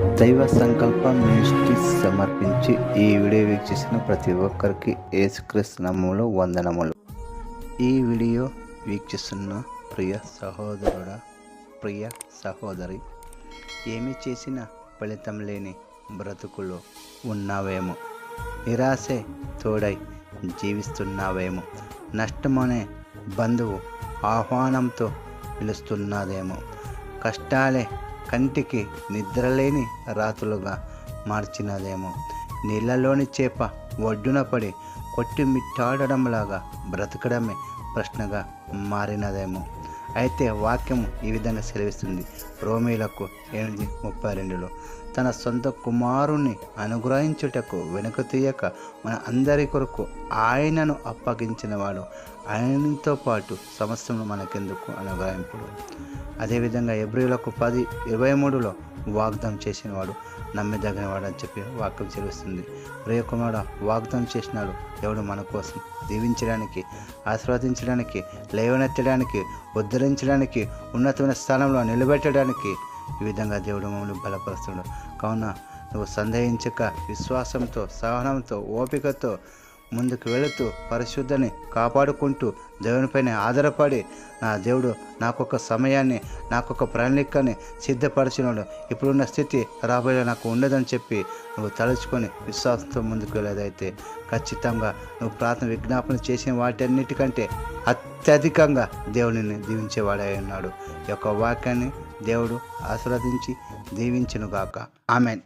దైవ సంకల్ప మినిస్ట్రీస్ సమర్పించి ఈ వీడియో వీక్షిస్తున్న ప్రతి ఒక్కరికి ఏసుక్రీస్తు నామములో వందనములు. ఈ వీడియో వీక్షిస్తున్న ప్రియ సహోదరుడ ప్రియ సహోదరి ఏమి చేసినా ఫలితం లేని బ్రతుకులో ఉన్నావేమో? నిరాశే తోడై జీవిస్తున్నావేమో? నష్టమనే బంధువు ఆహ్వానంతో పిలుస్తున్నదేమో కష్టాలే కంటికి నిద్రలేని రాతులుగా మార్చినదేమో. నీళ్ళలోని చేప ఒడ్డున పడి కొట్టిమిట్టాడడంలాగా బ్రతకడమే ప్రశ్నగా మారినదేమో. అయితే వాక్యం ఈ విధంగా సెలవిస్తుంది. రోమీలకు ఎనిమిది ముప్పై రెండులో తన సొంత కుమారుణ్ణి అనుగ్రహించుటకు వెనుక తీయక మన అందరి కొరకు ఆయనను అప్పగించినవాడు ఆయనతో పాటు సమస్యను మనకెందుకు అనుగ్రహింపుడు? అదేవిధంగా ఎబ్రిలకు పది ఇరవై మూడులో వాగ్దానం చేసినవాడు నమ్మదగినవాడు అని చెప్పి వాక్యం చెల్లిస్తుంది ప్రియకుమార వాగ్దానం చేసినాడు దేవుడు మన కోసం? దీవించడానికి ఆశీర్వదించడానికి లేవనెత్తడానికి ఉద్ధరించడానికి ఉన్నతమైన స్థానంలో నిలబెట్టడానికి ఈ విధంగా దేవుడు మమ్మల్ని బలపరుస్తున్నాడు. కావున నువ్వు సందేహించక విశ్వాసంతో సహనంతో ఓపికతో ముందుకు వెళుతూ పరిశుద్ధని కాపాడుకుంటూ దేవునిపైన ఆధారపడి నా దేవుడు నాకొక సమయాన్ని నాకొక ప్రణాళికని సిద్ధపరిచినాడు. ఇప్పుడున్న స్థితి రాబోయే నాకు ఉండదని చెప్పి నువ్వు తలుచుకొని విశ్వాసంతో ముందుకు వెళ్ళేదైతే ఖచ్చితంగా నువ్వు ప్రార్థన విజ్ఞాపన చేసిన వాటన్నిటికంటే అత్యధికంగా దేవుడిని దీవించేవాడై ఉన్నాడు. ఈ యొక్క వాక్యాన్ని దేవుడు ఆశీర్వదించి దీవించునుగాక. ఆమెన్.